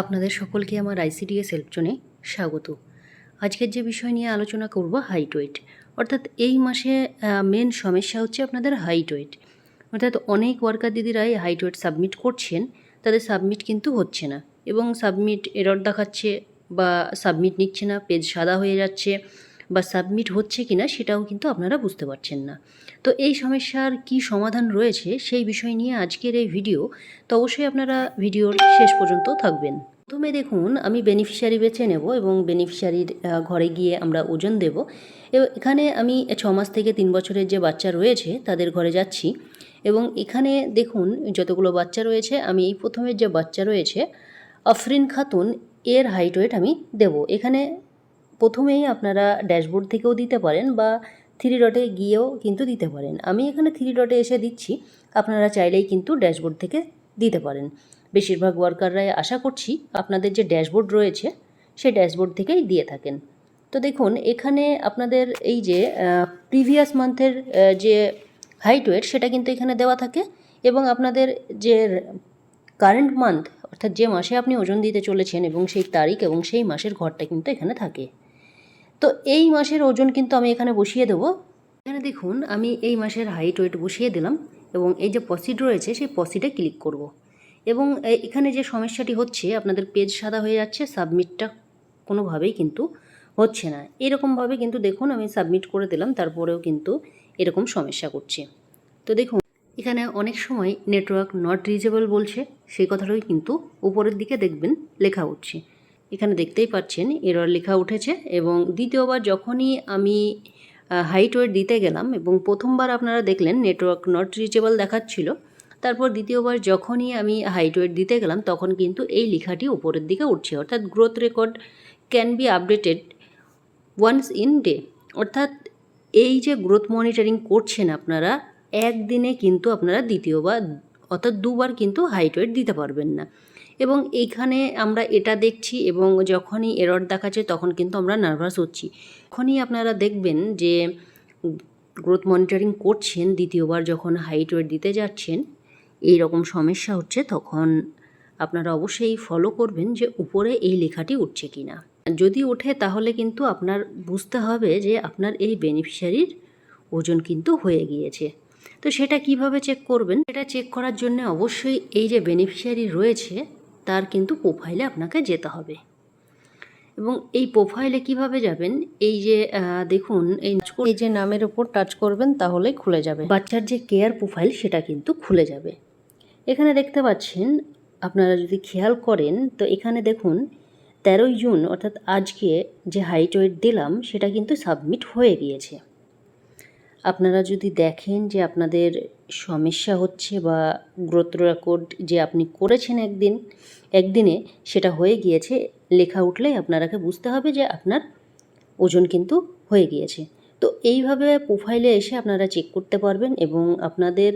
আপনাদের সকলকে আমার আইসিডিএস হেল্পজনে স্বাগত। আজকের যে বিষয় নিয়ে আলোচনা করব হাইট ওয়েট। অর্থাৎ এই মাসে মেন সমস্যা হচ্ছে আপনাদের হাইট ওয়েট। অর্থাৎ অনেক ওয়ার্কার দিদিরাই হাইট ওয়েট সাবমিট করছেন, তাদের সাবমিট কিন্তু হচ্ছে না। এবং সাবমিট এরর দেখাচ্ছে বা সাবমিট নিচ্ছে না পেজ সাদা হয়ে যাচ্ছে। বা সাবমিট হচ্ছে কি না সেটাও কিন্তু আপনারা বুঝতে পারছেন না। তো এই সমস্যার কি সমাধান রয়েছে সেই বিষয় নিয়ে আজকের এই ভিডিও, তো অবশ্যই আপনারা ভিডিওর শেষ পর্যন্ত থাকবেন। প্রথমে দেখুন, আমি বেনিফিশিয়ারি বেছে নেব এবং বেনিফিশিয়ারির ঘরে গিয়ে আমরা ওজন দেব। এখানে আমি ছ মাস থেকে তিন বছরের যে বাচ্চা রয়েছে তাদের ঘরে যাচ্ছি এবং এখানে দেখুন, যতগুলো বাচ্চা রয়েছে, আমি এই প্রথমের যে বাচ্চা রয়েছে, আফরিন খাতুন, এর হাইট ওয়েট আমি দেব। এখানে প্রথমেই আপনারা ড্যাশবোর্ড থেকেও দিতে পারেন বা থ্রি ডটে গিয়েও কিন্তু দিতে পারেন। আমি এখানে থ্রি ডটে এসে দিচ্ছি, আপনারা চাইলেই কিন্তু ড্যাশবোর্ড থেকে দিতে পারেন। বেশিরভাগ ওয়ার্কাররাই আশা করছি আপনাদের যে ড্যাশবোর্ড রয়েছে, সে ড্যাশবোর্ড থেকেই দিয়ে থাকেন। তো দেখুন, এখানে আপনাদের এই যে প্রিভিয়াস মান্থের যে হাইট ওয়েট, সেটা কিন্তু এখানে দেওয়া থাকে এবং আপনাদের যে কারেন্ট মান্থ, অর্থাৎ যে মাসে আপনি ওজন দিতে চলেছেন এবং সেই তারিখ এবং সেই মাসের ঘরটা কিন্তু এখানে থাকে। তো এই মাসের ওজন কিন্তু আমি এখানে বসিয়ে দেবো। এখানে দেখুন, আমি এই মাসের হাইট ওয়েট বসিয়ে দিলাম এবং এই যে পসিড রয়েছে, সেই পসিডে ক্লিক করব। এবং এখানে যে সমস্যাটি হচ্ছে, আপনাদের পেজ সাদা হয়ে যাচ্ছে সাবমিটটা কোনোভাবেই কিন্তু হচ্ছে না। এরকমভাবে কিন্তু দেখুন, আমি সাবমিট করে দিলাম, তারপরেও কিন্তু এরকম সমস্যা করছে। তো দেখুন, এখানে অনেক সময় নেটওয়ার্ক নট রিচেবল বলছে, সেই কথাটাই কিন্তু উপরের দিকে দেখবেন, লেখা উঠছে এখানে দেখতেই পাচ্ছেন এরর লেখা উঠেছে এবং দ্বিতীয়বার যখনই আমি হাইট ওয়েট দিতে গেলাম এবং প্রথমবার আপনারা দেখলেন নেটওয়ার্ক নট রিচেবল দেখাচ্ছিল, তারপর দ্বিতীয়বার যখনই আমি হাইট ওয়েট দিতে গেলাম তখন কিন্তু এই লেখাটি উপরের দিকে উঠছে। অর্থাৎ growth record can be updated once in day অর্থাৎ এই যে গ্রোথ মনিটরিং করছেন আপনারা, একদিনে কিন্তু আপনারা দ্বিতীয়বার, অর্থাৎ দুবার কিন্তু হাইট ওয়েট দিতে পারবেন না। এবং এইখানে আমরা এটা দেখছি এবং যখনই এরর দেখাচ্ছে তখন কিন্তু আমরা নার্ভাস হচ্ছি। তখনই আপনারা দেখবেন যে গ্রোথ মনিটরিং করছেন, দ্বিতীয়বার যখন হাইট ওয়েট দিতে যাচ্ছেন এই রকম সমস্যা হচ্ছে তখন আপনারা অবশ্যই ফলো করবেন যে উপরে এই লেখাটি উঠছে কি না যদি ওঠে তাহলে কিন্তু আপনার বুঝতে হবে যে আপনার এই বেনিফিশিয়ারির ওজন কিন্তু হয়ে গিয়েছে। তো সেটা কীভাবে চেক করবেন? এটা চেক করার জন্য অবশ্যই এই যে বেনিফিশিয়ারি রয়েছে তার কিন্তু প্রোফাইলে আপনাকে যেতে হবে। এবং এই প্রোফাইলে কীভাবে যাবেন? এই যে দেখুন এই এই যে নামের ওপর টাচ করবেন তাহলেই খুলে যাবে। বাচ্চার যে কেয়ার প্রোফাইল সেটা কিন্তু খুলে যাবে। এখানে দেখতে পাচ্ছেন আপনারা যদি খেয়াল করেন তো এখানে দেখুন তেরোই জুন অর্থাৎ আজকে যে হাইট ওয়েট দিলাম সেটা কিন্তু সাবমিট হয়ে গিয়েছে। আপনারা যদি দেখেন যে আপনাদের সমস্যা হচ্ছে বা গ্রোথ রেকর্ড যে আপনি করেছেন একদিন, একদিনে সেটা হয়ে গিয়েছে, লেখা উঠলেই আপনারাকে বুঝতে হবে যে আপনার ওজন কিন্তু হয়ে গিয়েছে। তো এইভাবে প্রোফাইলে এসে আপনারা চেক করতে পারবেন এবং আপনাদের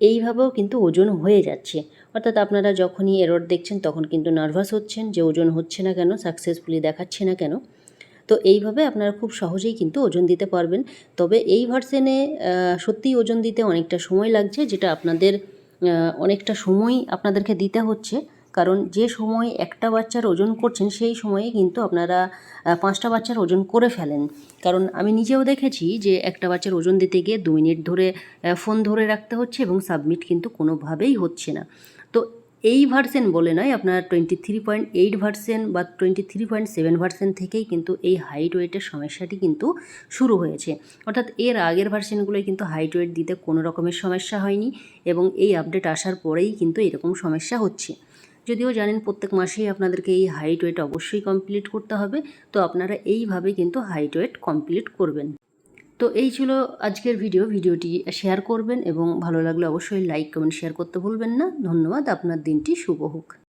এইভাবেও কিন্তু ওজন হয়ে যাচ্ছে। অর্থাৎ আপনারা যখনই এরর দেখছেন তখন কিন্তু নার্ভাস হচ্ছেন যে ওজন হচ্ছে না কেন সাকসেসফুলি দেখাচ্ছে না কেন। তো এইভাবে আপনারা খুব সহজেই কিন্তু ওজন দিতে পারবেন। তবে এই ভার্সেনে সত্যিই ওজন দিতে অনেকটা সময় লাগছে, যেটা আপনাদের অনেকটা সময় আপনাদেরকে দিতে হচ্ছে। কারণ যে সময় একটা বাচ্চার ওজন করছেন, সেই সময়ে কিন্তু আপনারা পাঁচটা বাচ্চার ওজন করে ফেলেন। কারণ আমি নিজেও দেখেছি যে একটা বাচ্চার ওজন দিতে গিয়ে দু মিনিট ধরে ফোন ধরে রাখতে হচ্ছে এবং সাবমিট কিন্তু কোনোভাবেই হচ্ছে না। তো এই ভার্সেন বলে নয়, আপনার twenty three point eight version বা twenty three point seven version থেকেই কিন্তু এই হাইট ওয়েটের সমস্যাটি কিন্তু শুরু হয়েছে। অর্থাৎ এর আগের ভার্সেনগুলোয় কিন্তু হাইট ওয়েট দিতে কোনো রকমের সমস্যা হয়নি এবং এই আপডেট আসার পরেই কিন্তু এরকম সমস্যা হচ্ছে। যদিও জানেন প্রত্যেক মাসেই আপনাদেরকে এই হাইট ওয়েট অবশ্যই কমপ্লিট করতে হবে, তো আপনারা এইভাবে কিন্তু হাইট ওয়েট কমপ্লিট করবেন। তো এই ছিল আজকের ভিডিও ভিডিওটি শেয়ার করবেন এবং ভালো লাগলে অবশ্যই লাইক কমেন্ট শেয়ার করতে ভুলবেন না। ধন্যবাদ, আপনার দিনটি শুভ হোক।